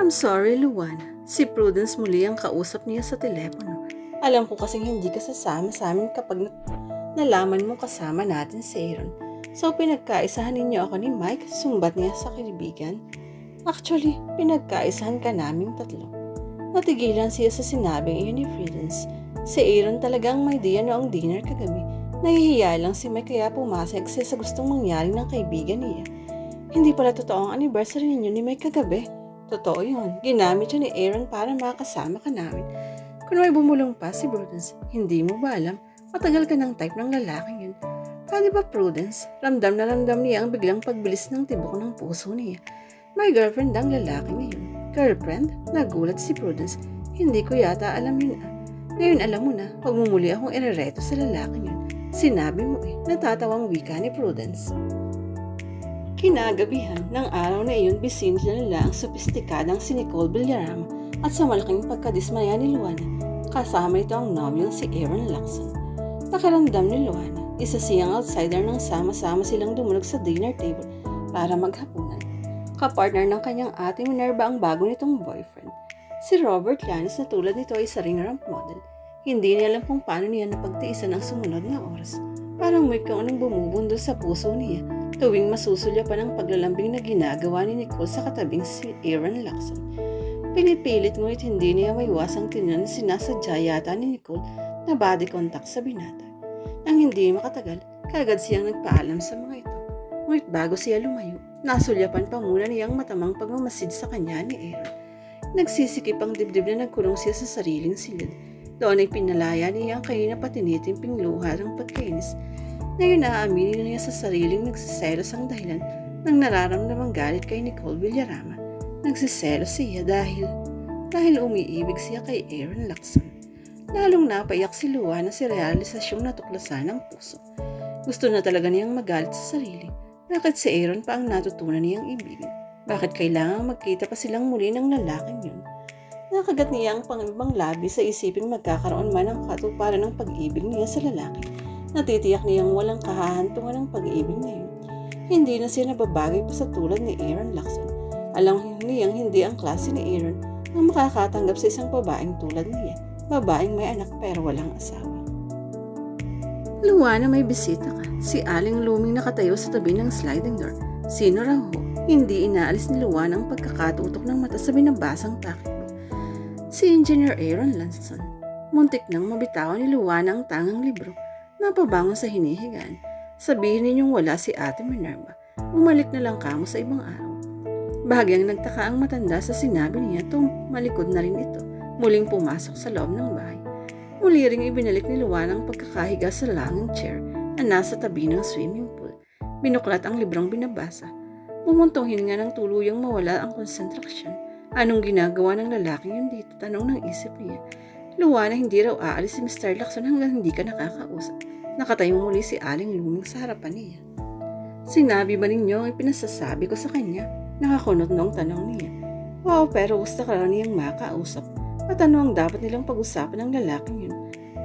I'm sorry, Luana. Si Prudence muli ang kausap niya sa telepono. Alam ko kasing hindi ka sasama sa amin kapag na- nalaman mo kasama natin si Aaron. So pinagkaisahan ninyo ako ni Mike, sumbat niya sa kaibigan. Actually, pinagkaisahan ka naming tatlo. Natigilan siya sa sinabing iyon ni Prudence. Si Aaron talagang may diya noong dinner kagabi. Nahihiya lang si Mike kaya pumasag siya sa gustong mangyari ng kaibigan niya. Hindi pala totoo ang anniversary ninyo ni Mike kagabi. Totoo yun. Ginamit yun ni Aaron para makasama ka namin. Kung may bumulong pa si Prudence, hindi mo ba alam? Matagal ka ng type ng lalaking yun. Pwede ba Prudence? Ramdam na ramdam niya ang biglang pagbilis ng tibok ng puso niya. May girlfriend ang lalaki ngayon. Girlfriend? Nagulat si Prudence. Hindi ko yata alam yun ah. Ngayon alam mo na, huwag mo muli akong irereto sa lalaking yun. Sinabi mo eh, natatawang wika ni Prudence. Kinagabihan ng araw na iyon bisinja nila ang sopistikadang si Nicole Villarama at sa malaking pagkadismaya ni Luana, kasama ito ang nobyong si Aaron Lacson. Nakaramdam ni Luana, isa siyang outsider nang sama-sama silang dumulog sa dinner table para maghapunan. Kapartner ng kanyang ate Minerva ang bago nitong boyfriend. Si Robert Llanes na tulad nito ay isa ring ramp model. Hindi niya alam kung paano niya napagtiisan ang sumunod na oras. Parang may kung anong bumubundo sa puso niya tuwing masusulya pa ng paglalambing na ginagawa ni Nicole sa katabing si Aaron Lacson. Pinipilit ngunit hindi niya maiwasang tingnan na sinasadya yata ni Nicole na body contact sa binata. Nang hindi makatagal, kagad siyang nagpaalam sa mga ito. Ngunit bago siya lumayo, nasulyapan pa muna niyang matamang pagmamasid sa kanya ni Aaron. Nagsisikip ang dibdib na nagkulong siya sa sariling silid. Doon ay pinalaya niya ang kanina patinitimping luha ng pagkainis ngayon naaaminin na niya sa sariling nagsiselos ang dahilan ng nararamdamang galit kay Nicole Villarama. Nagsiselos siya dahil dahil umiibig siya kay Aaron Lacson. Lalong napaiyak si Luana si realisasyong natuklasan ng puso. Gusto na talaga niyang magalit sa sarili. Bakit si Aaron pa ang natutunan niyang ibigin? Bakit kailangang magkita pa silang muli ng lalaking yun? Nakagat niya ang pangibang labi sa isiping magkakaroon man ng katuparan ng pag-ibig niya sa lalaki Natitiyak niyang walang kahahantungan ng pag-ibig na yun. Hindi na siya nababagay pa sa tulad ni Aaron Lacson. Alam niyang hindi ang klase ni Aaron ang makakatanggap sa isang babaeng tulad niya. Babaeng may anak pero walang asawa. Luwana, may bisita ka. Si Aling Luming nakatayo sa tabi ng sliding door. Sino raw ho? Hindi inaalis ni Luwana ang pagkakatutok ng mata sa binabasang takip. Si Engineer Aaron Lanson. Muntik nang mabitawan ni Luwana ang tangang libro Napabangon sa hinihigan. Sabihin ninyong wala si Ate Minerva. Umalik na lang kamo sa ibang araw. Bahagyang nagtaka ang matanda sa sinabi niya malikod na rin ito. Muling pumasok sa loob ng bahay. Muli ring ibinalik ni Luwan ang pagkakahiga sa langing chair na nasa tabi ng swimming pool. Binuklat ang librong binabasa. Pumuntong hininga ng tuluyang mawala ang konsentrasyon. Anong ginagawa ng lalaking yun dito? Tanong ng isip niya. Luwana hindi raw aalis si Mr. Lacson hanggang hindi ka nakakausap. Nakatayong muli si Aling Luming sa harapan niya. Sinabi ba ninyo ang ipinasasabi ko sa kanya? Nakakunot noong tanong niya. Wow, pero gusto ka raw niyang makausap. At ano ang dapat nilang pag-usapan ng lalaking yun?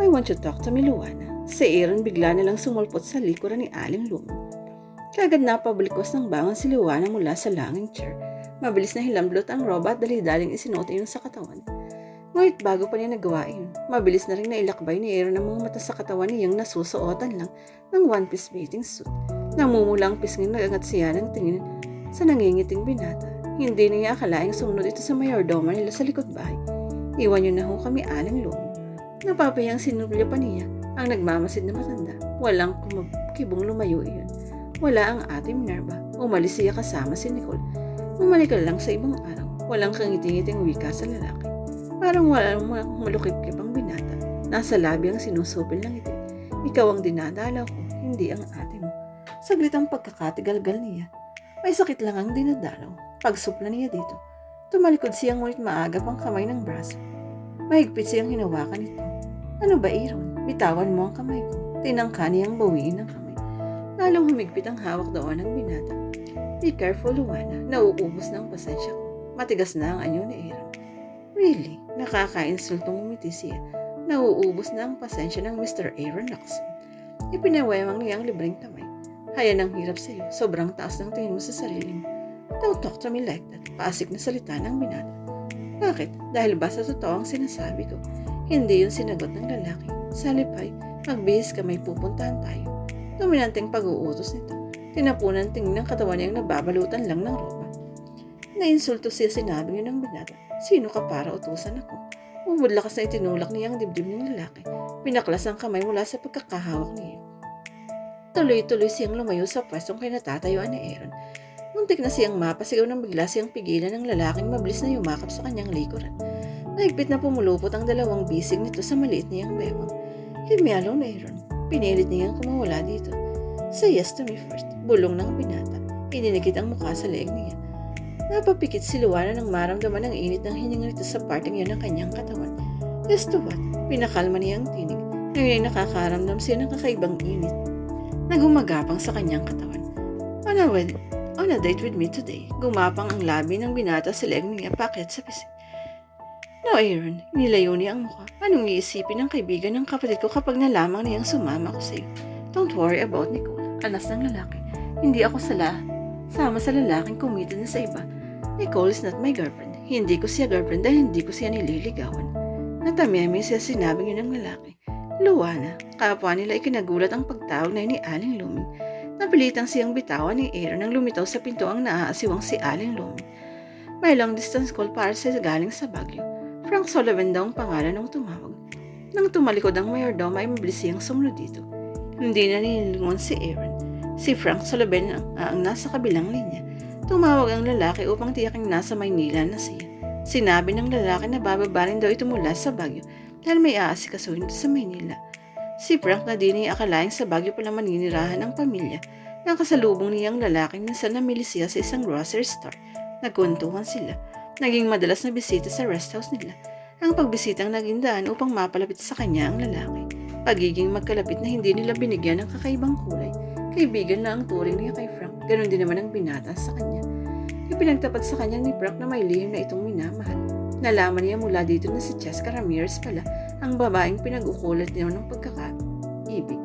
I want you to talk to me, Luana. Si Aaron bigla nilang sumulpot sa likuran ni Aling Luming. Kagad napabalikos ng bangon si Luana mula sa langing chair. Mabilis na hilamblot ang robot dali-daling isinuot yun sa katawan. Ngunit bago pa niya nagawa yun, mabilis na rin nailakbay ni Aaron ang mga mata sa katawan niyang nasusuotan lang ng one-piece bathing suit. Namumulang pisngin na angat siya ng tingin sa nangingiting binata. Hindi niya akalaing sumunod ito sa mayordoma nila sa likod bahay. Iwan niyo na ho kami alang lumo. Napapayang sinulya pa niya ang nagmamasid na matanda. Walang kumabkibong lumayo iyon. Wala ang ate Minerva. Umalis siya kasama si Nicole. Bumalik lang sa ibang araw. Walang kangiting-ngiting wika sa lalaki. Parang walang malukip-kip ang binata. Nasa labi ang sinusupil ng ngiti. Ikaw ang dinadalaw ko, hindi ang ate mo. Saglit ang pagkakatigalgal niya. May sakit lang ang dinadalaw. Pagsupla niya dito. Tumalikod siyang ngunit maagap ang kamay ng braso. Mahigpit siyang hinawakan nito. Ano ba, Aaron? Bitawan mo ang kamay ko. Tinangka niyang bawiin ang kamay. Lalong humigpit ang hawak doon ng binata. Be careful, Luana. Nauubos na ang pasensya ko. Matigas na ang anyo ni Aaron. Really? Nakaka-insultong umiti siya. Nauubos na ang pasensya ng Mr. Aaron Lacson. Ipinawemang niya ang libreng kamay. Haya ng hirap sa iyo. Sobrang taas ng tingin mo sa sarili mo. Don't talk to me like that. Paasik na salita ng binata. Bakit? Dahil ba sa totoo ang sinasabi ko? Hindi yung sinagot ng lalaki. Sa lipay, magbihis ka may pupuntahan tayo. Dominanteng pag-uutos nito. Tinapunan tingin ng katawan niyang nababalutan lang ng ropa. Nainsulto siya sinabi niya ng binata. Sino ka para utusan ako? Umudlakas na itinulak niya ang dibdib ng lalaki. Pinaklas ang kamay mula sa pagkakahawak niya. Tuloy-tuloy siyang lumayo sa pwestong kinatatayuan ni Aaron. Muntik na siyang mapasigaw ng bigla siyang pigilan ng lalaking mabilis na yumakap sa kanyang likuran. Mahigpit na pumulupot ang dalawang bisig nito sa maliit niyang bewang. Leave me alone, Aaron. Pinilit niyang kumawala dito. Say yes to me first. Bulong ng binata. Ininikit ang mukha sa leeg niya. Napapikit si Luana nang maramdaman ang init ng hininga nito sa parting yun ng kanyang katawan. Yes to what? Pinakalma niya ang tinig. Ngayon ay nakakaramdam siya ng kakaibang init na gumagapang sa kanyang katawan. On a, wed- on a date with me today, gumapang ang labi ng binata sa leeg niya paket sa pisik. No, Aaron, nilayo niya ang mukha. Anong iisipin ng kaibigan ng kapatid ko kapag nalaman niyang sumama ko sa iyo? Don't worry about Nicole. Alas ng lalaki. Hindi ako sala. Sama sa lalaking committed na sa iba. Nicole is not my girlfriend. Hindi ko siya girlfriend dahil hindi ko siya nililigawan. Natamiyami siya sinabi niya ng lalaki. Luwana, kapwa nila ikinagulat ang pagtawag na ni Aling Luming. Napilitang siyang bitawan ni Aaron nang lumitaw sa pinto ang naaasiwang si Aling Luming. May long distance call para sa galing sa Baguio. Frank Sullivan daw ang pangalan ng tumawag. Nang tumalikod ang mayordoma ay mabilis siyang sumunod dito. Hindi na nilingon si Aaron. Si Frank Sullivan ang, ang nasa kabilang linya. Tumawag ang lalaki upang tiyaking nasa Maynila na siya. Sinabi ng lalaki na bababa rin daw ito mula sa Baguio dahil may aasikasuhin sa Maynila. Si Frank na din ay akalaing sa Baguio pala maninirahan ng pamilya. Nakasalubong niyang lalaking minsan namili siya sa isang grocery store. Nagkuntuhan sila. Naging madalas na bisita sa rest house nila. Ang pagbisitang naging daan upang mapalapit sa kanya ang lalaki. Pagiging magkalapit na hindi nila binigyan ng kakaibang kulay. Kaibigan na ang turing niya kay Frank. Ganon din naman ang binata sa kanya. Ipinagtapat sa kanya ni Frank na may lihim na itong minamahal. Nalaman niya mula dito na si Cheska Ramirez pala ang babaeng pinag-ukulat niya ng pagkaka-ibig.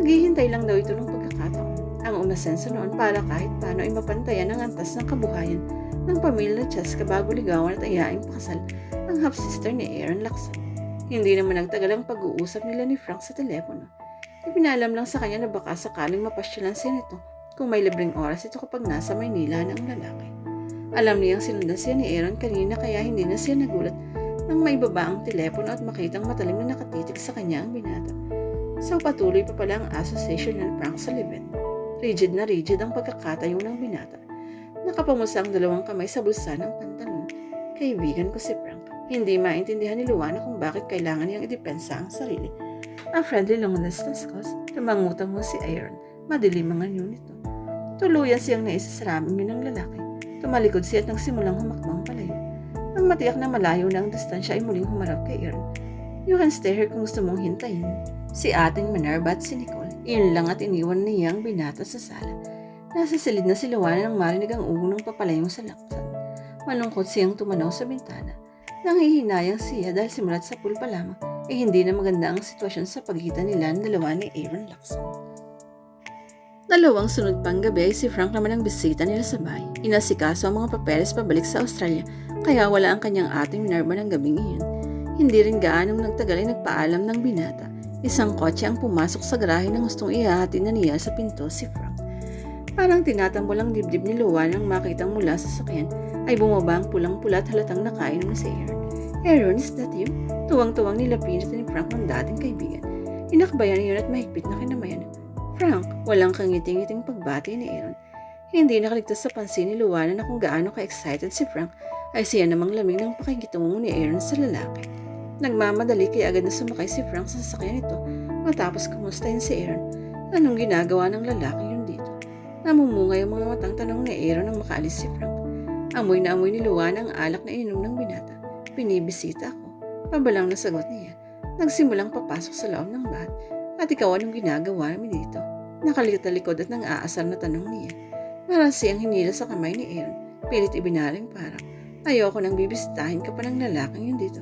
Naghihintay lang daw ito ng pagkakataon. Ang umasenso noon para kahit paano ay mapantayan ang antas ng kabuhayan ng pamilya ni Cheska bago ligawan at ayaing pakasal ang half-sister ni Aaron Lacson. Hindi naman nagtagal ang pag-uusap nila ni Frank sa telepono. Ipinalam lang sa kanya na baka sakaling mapasyalan siya nito kung may libreng oras ito kapag nasa Maynila ng lalaki. Alam niyang sinundan siya ni Aaron kanina kaya hindi na siya nagulat nang maibaba ang telepono at makitang matalim na nakatitig sa kanya ang binata. So patuloy pa pala ang association ng Frank Sullivan. Rigid na rigid ang pagkakatayo ng binata. Nakapamusa ang dalawang kamay sa bulsa ng pantalon. Kaibigan ko si Frank. Hindi maintindihan ni Luana kung bakit kailangan niyang idepensa ang sarili. Ang friendly long distance calls, lumangutang mo si Aaron. Madilim ang anyo nito. Tuluyan siyang naisa sa ng lalaki. Tumalikod siya at nagsimulang humakbang palayo. Nang matiyak na malayo na ang distansya ay muling humarap kay Aaron. You can stay here kung gusto mong hintayin. Si ating Minerva at si Nicole, iyon lang at iniwan niyang binata sa sala. Nasa silid na si Luana marinig ang ugong ng papalayong sa laksan. Malungkot siyang tumanaw sa bintana. Nanghihinayang siya dahil simulat sa pool pa lamang ay hindi na maganda ang sitwasyon sa pagitan nila ng dalawa ni Aaron Lacson. Dalawang sunod pang gabi ay si Frank naman ang bisita nila sa bahay. Inasikaso ang mga papeles pabalik sa Australia kaya wala ang kanyang ating Minerva ng gabing iyon. Hindi rin gaanong nagtagal ay nagpaalam ng binata. Isang kotse ang pumasok sa garahe ng gustong ihahati na niya sa pinto si Frank. Parang tinatambol ang dibdib ni Luan nang makitang mula sa sakyan ay bumaba ang pulang-pula at halatang nakain na si Aaron. Aaron, is that you? Tuwang-tuwang nilapinat ni Frank ang dating kaibigan. Inakbayan niyon at mahigpit na kinamayan. Frank, walang kangiting-ngiting pagbati ni Aaron. Hindi nakaligtas sa pansin ni Luana na kung gaano ka-excited si Frank ay siya namang lamig ng pakikitungo ni Aaron sa lalaki. Nagmamadali kaya agad na sumakay si Frank sa sasakyan nito matapos kumustahin si Aaron. Anong ginagawa ng lalaki yun dito? Namumungay ang mga matang tanong ni Aaron nang makaalis si Frank. Amoy na amoy ni Luana ang alak na ininom ng binata. Binibisita ako. Pabalang na sagot niya. Nagsimulang papasok sa loob ng bahat. At ikaw anong ginagawa namin dito? Nakalitalikod at nang aasar na tanong niya. Marasi ang hinila sa kamay ni Aaron. Pilit ibinaling parang, ayoko nang bibisitahin ka pa ng lalaking yun dito.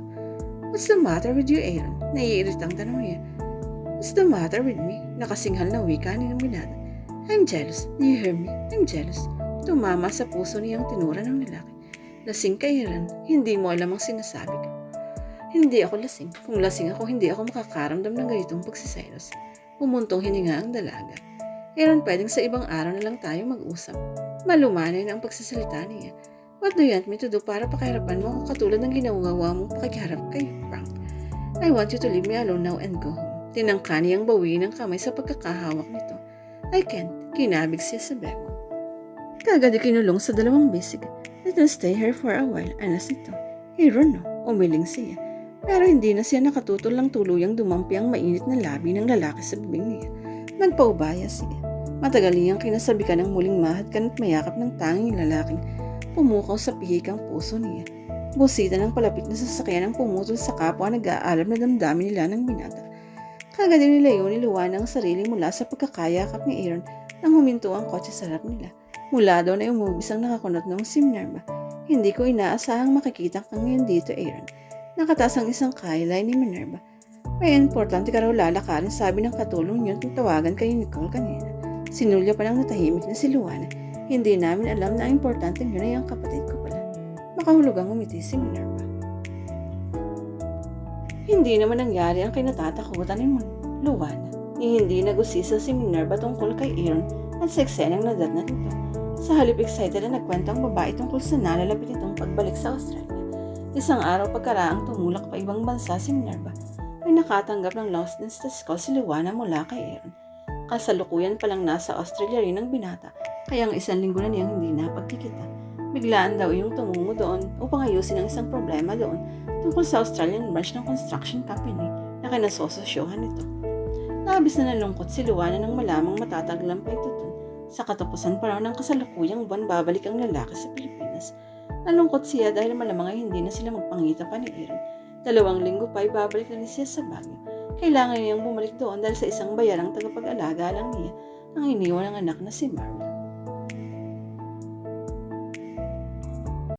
What's the matter with you, Aaron? Naiiritang tanong niya. What's the matter with me? Nakasinghal na wika ni ng binata. I'm jealous. Do you hear me? I'm jealous. Tumama sa puso niyang tinura ng lalaki. Lasing ka, Aaron. Hindi mo alam ang sinasabi ko. Hindi ako lasing. Kung lasing ako, hindi ako makakaramdam ng ganitong pagsiselos. Pumuntong hininga ang dalaga. Aaron, pwedeng sa ibang araw na lang tayo mag-usap. Malumanay na ang pagsasalita niya. What do you want me to do para pakiharapan mo ako katulad ng ginagawa mo pakiharap kay Frank? I want you to leave me alone now and go home. Tinangka niyang bawiin ang kamay sa pagkakahawak nito. I can't. Kinabig siya sa bebo. Kagad ikinulong sa dalawang bisig. Let us stay here for a while, anas nito. Aaron no, umiling siya. Pero hindi na siya nakatutol lang tuluyang dumampi ang mainit na labi ng lalaki sa bibig niya. Nagpaubaya siya. Matagal niyang kinasabi ka ng muling mahadkan at mayakap ng tanging lalaking pumukaw sa pihikang puso niya. Busita ng palapit na sasakyan ang pumutol sa kapwa nag-aalam na damdamin nila ng binata. Kagad din nilayo ni Luana ang sarili mula sa pagkakayakap ni Aaron nang huminto ang kotse sa harap nila. Mula doon ay umubis ang nakakunot ng si Minerva. Hindi ko inaasahang makikita kang ngayon dito, Aaron. Nakataas ang isang kailay ni Minerva. May importante ka raw lalakarin sabi ng katulong niyo nung tawagan kayo ni Nicole kanina. Sinulya pa ng natahimik na si Luana. Hindi namin alam na ang importante yun ay ang kapatid ko pala. Makahulugang umiti si Minerva. Hindi naman nangyari ang kinatatakutan ni Luana. Ni hindi nag-usisa si Minerva tungkol kay Aaron at sa eksenang nadatnan nito. Sa halip excited na nagkwento ang babae tungkol sa nalalapit itong pagbalik sa Australia. Isang araw pagkaraang tumulak pa ibang bansa si Minerva, ay nakatanggap ng lost status call si Luana mula kay Aaron. Kasalukuyan palang nasa Australia rin ang binata, kaya ang isang linggo na niyang hindi napagkikita. Biglaan daw yung tumungo doon upang ayusin ang isang problema doon tungkol sa Australian branch ng construction company na kinasososyohan nito. Labis na nalungkot si Luana nang malamang matataglang pa ito dun. Sa katapusan pa raw ng kasalukuyang buwan babalik ang lalaki sa Pilipinas. Nalungkot siya dahil malamang ay hindi na sila magpangita pa ni Aaron. Dalawang linggo pa ay babalik na siya sa Baguio. Kailangan niyang bumalik doon dahil sa isang bayarang tagapag-alaga lang niya ang iniwan ng anak na si Marla.